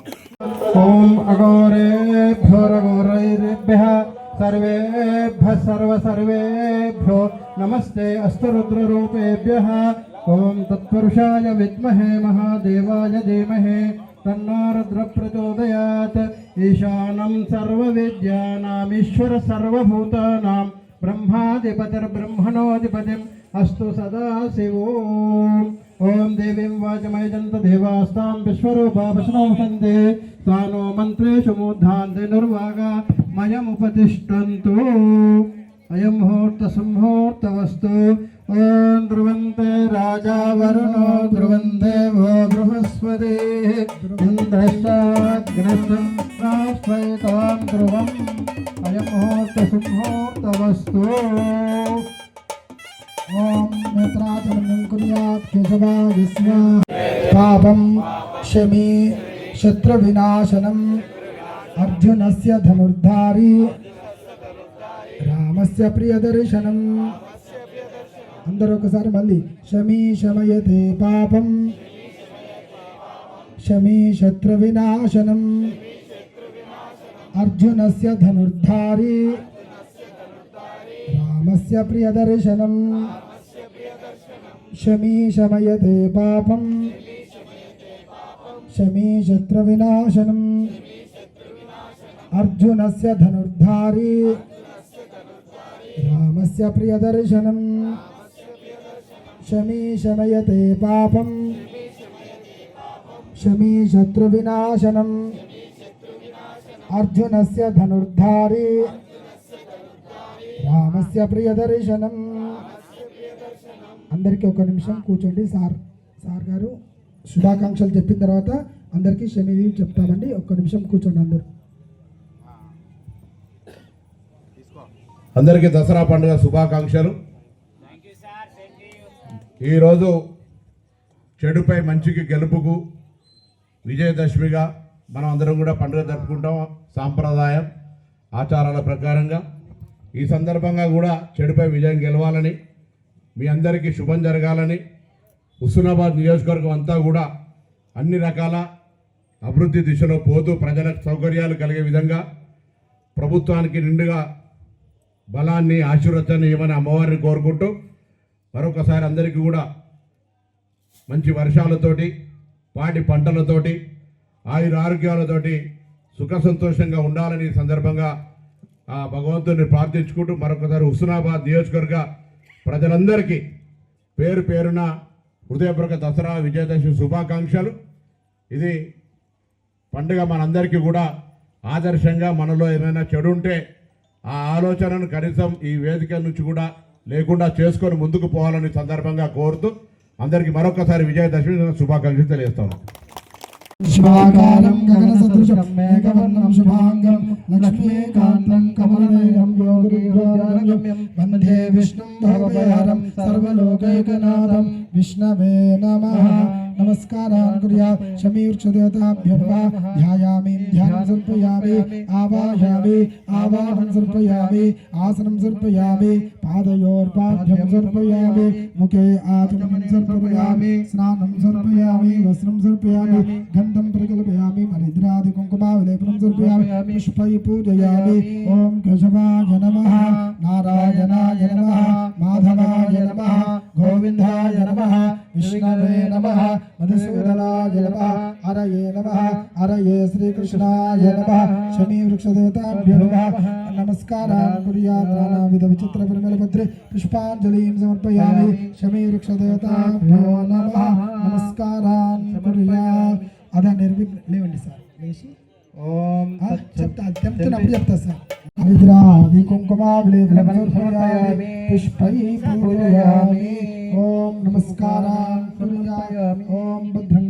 ॐ अघोरेभ्योरघोरैरेभ्यः सर्वेभ्यः सर्वसर्वेभ्यो। नमस्ते अस्तरुद्ररूपेभ्यः ॐ तत्पुरुषाय विद्महे महादेवाय धीमहे। तन्नो रुद्रप्रचोदयात्। ईशानं सर्वविद्यानामीश्वर सर्वभूतानां ब्रह्माधिपतिर्ब्रह्मणोऽधिपतिम् अस्तु सदा शिवो। ॐ देवीं वाचमयजन्त देवास्तां विश्वरूपा वशनोषन्ते सानो मन्त्रेषु मूर्धान्ते निर्वागा मयमुपतिष्ठन्तु अयं मुहूर्तसम्मुहूर्तवस्तु ॐ ध्रुवन्ते राजा वरुणो ध्रुवन्ते वो बृहस्पतिः इन्द्रश्चाग्रसं राष्ट्रयतां ध्रुवम् अयं मुहूर्तसम्मुहूर्तवस्तु ॐ క్షేత్రాచరణం కుర్యాత్ పాపం శమి శత్రు వినాశనం అర్జునస్య ధనుర్ధారి రామస్య ప్రియదర్శనం అందరూ ఒకసారి మళ్ళీ శమీ శమయతే పాపం శత్రు వినాశనం ప్రియదర్శనం శమీ శమయతే పాపం శమీ శత్రు వినాశనం అర్జునస్య ధనుర్ధారీ రామస్య ప్రియదర్శనం శమీ శమయతే పాపం శమీ అందరికీ ఒక నిమిషం కూర్చోండి. సార్ సార్ గారు శుభాకాంక్షలు చెప్పిన తర్వాత అందరికీ శని చెప్తామండి. ఒక్క నిమిషం కూర్చోండి అందరు. అందరికీ దసరా పండుగ శుభాకాంక్షలు. ఈరోజు చెడుపై మంచికి గెలుపుకు విజయదశమిగా మనం అందరం కూడా పండుగ జరుపుకుంటాం. సాంప్రదాయం ఆచారాల ప్రకారంగా. ఈ సందర్భంగా కూడా చెడుపై విజయం గెలవాలని మీ అందరికీ శుభం జరగాలని హుస్నాబాద్ నియోజకవర్గం అంతా కూడా అన్ని రకాల అభివృద్ధి దిశలో పోతూ ప్రజలకు సౌకర్యాలు కలిగే విధంగా ప్రభుత్వానికి నిండుగా బలాన్ని ఆశీర్వచాన్ని ఇవ్వని అమ్మవారిని కోరుకుంటూ మరొకసారి అందరికీ కూడా మంచి వర్షాలతోటి పాటి పంటలతోటి ఆయుర ఆరోగ్యాలతోటి సుఖ సంతోషంగా ఉండాలని సందర్భంగా ఆ భగవంతుని ప్రార్థించుకుంటూ మరొకసారి హుస్నాబాద్ నియోజకవర్గ ప్రజలందరికీ పేరు పేరున హృదయపూర్వక దసరా విజయదశమి శుభాకాంక్షలు. ఇది పండుగ మనందరికీ కూడా ఆదర్శంగా మనలో ఏమైనా చెడు ఉంటే ఆ ఆలోచనను కనీసం ఈ వేదిక నుంచి కూడా లేకుండా చేసుకొని ముందుకు పోవాలని సందర్భంగా కోరుతూ అందరికీ మరొకసారి విజయదశమి శుభాకాంక్షలు తెలియజేస్తాను. శుభాకారం గగనసదృశం మేఘవర్ణం శుభాంగం లక్ష్మీకాంతం కమలనయనం యోగిరాజగమ్యం వందే విష్ణుం భవభయహరం సర్వలోకైకనాథం విష్ణవే నమః నమస్కారాన్ కుర్యాత్ శమీర్షదేవతాభ్యో ధ్యాయామి ధ్యానం సమర్పయామి ఆవాహయామి ఆవాహనం సమర్పయామి ఆసనం సమర్పయామి పాదయోర్పాద్యం సమర్పయామి ముఖే ఆచమనం సమర్పయామి స్నానం సమర్పయామి వస్త్రం సమర్పయామి గంధం ప్రకల్పయామి మరిద్రాది కుంకుమా విలేపనం సమర్పయామి పుష్పై పూజయామి ఓం కేశవాయ నమః నారాయణాయ నమః మాధవాయ నమః గోవిందాయ నమః విష్ణవే నమః మధుసూదనాయ నమః హరయే నమః హరయే శ్రీకృష్ణాయ నమః శమీ వృక్షదేవతాభ్యో నమః నమస్కారాన్ కుర్యాత్ నానావిధ విచిత్ర పరిమళపత్రే పుష్పాంజలిం సమర్పయామి శమీ వృక్షదేవతాభ్యో నమః నమస్కారాన్ కుర్యాత్ అదా నిర్విఘ్న లేవండి సార్ లేచి ఓం ఆ, చెప్తా చెప్తున్నప్పుడు చెప్తా సార్. విద్రాది కుంకుమా విలేపనమర్పయామి పుష్పై పూజయామి. ఓం నమస్కారాన్ కుర్యామి ఓం భద్రం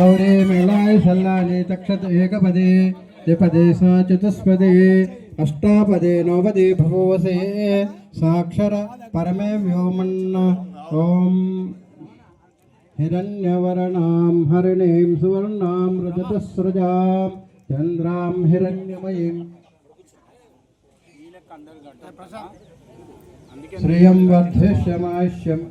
गौरे मेलाय शल्लानि तक्षत एकपदे द्विपदे सा चतुष्पदे अष्टापदे नवपदे भवसे साक्षर परमे व्योमन्न ॐ हिरण्यवर्णां हरिणीं सुवर्णां रजतस्रजां चन्द्रां हिरण्यमयीं श्रियं वर्धिष्यमाष्यम्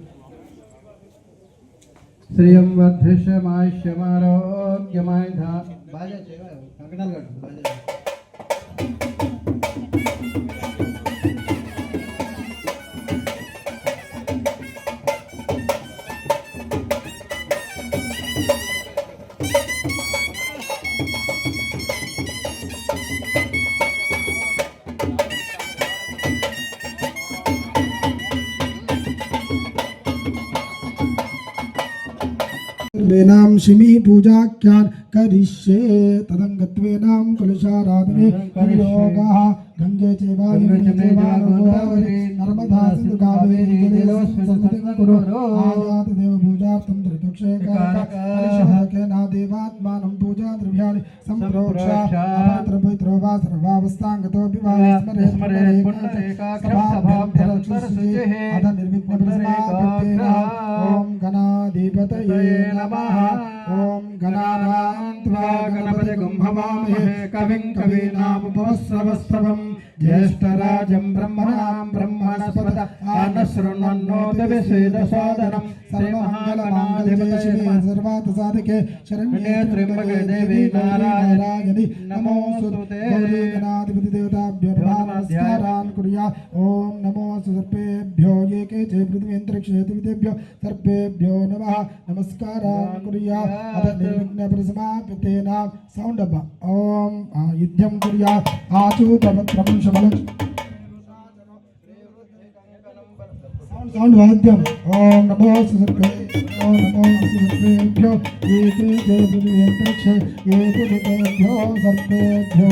శ్రియం వర్ధిష్యమాయుష్యమారోగ్యమాయ బాజా కంకణాలు కట్టు బాజా नाम शिमी पूजा क्या करिष्ये। तदंगत्वेनाम कलशाराधने योगः गंगे चेवागोदावरे नर्मदा सिंधु कावेरी संस्कृतिं कुरु आयात देव पूजार्थं त्रिदुक्षे कलशः केना देवात्मानं पूजा द्रव्याणि सम्प्रोक्ष अपत्र पवित्रो वा सर्वावस्थाङ्गतो विवाहे स्मरे स्मरे पुण्यरेकाग्रं सभाभ्यन्तरक्षुषे अध निर्विघ्न गणाधिपतये नमः ॐ गणानां त्वा गणपतिगुं हवामहे कविं कवीनामुपवस्रवस्तवम् ज्येष्ठराजं ब्रह्मणां ब्रह्मणस्पत आनशृण्वन्नोदविषेदसादनं श्रीमहागणाधिपतये सर्वार्थसाधके शरण्ये त्र्यम्बके देवी नारायणी नमोऽस्तुते गौरी गणाधिपति देवताभ्यो नमस्कारान् कुर्या ॐ नमो सर्पेभ्यो ये के च पृथ्वीन्तरिक्षेतविदेभ्यो सर्पेभ्यो नमः नमस्कारान् कुर्या अथ निर्विघ्नप्रसमापितेनां सौण्ड् अब्ब ॐ आ, युद्धं कुर्या आचूतपत्रं शबलं సౌండ్ వాద్యం ఓం నమో ఓం నమో సుసర్పేభ్యో ఏకే దేవృంతరిక్ష ఏకే దేవేభ్యో సర్పేభ్యో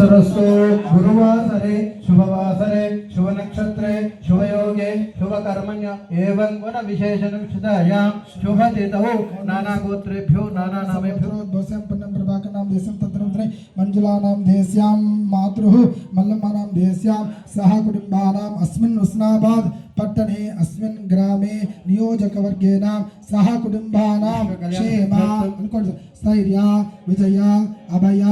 సరస్సు గురువాసరే శుభవాసరే శుభ నక్షత్రే శుభయోగే శుభకర్మణ్య ఏవం గుణ విశేషణాయాం శుభతిథౌ నానా గోత్రేభ్యో నానా నామేభ్యో. భోస్యాం పుణ్యం ప్రభాకరాం దేశం మంజులానాం దేశ్యాం మాతృः మల్లమ్మానాం దేశ్యాం సహ కుటుంబానాం అస్మిన్ ఉస్నాబాద్ పట్టణే అస్మిన్ గ్రామే నియోజకవర్గేణ సహ కుటుంబానాం క్షేమ అనుకోండి స్థైర్య విజయ అభయ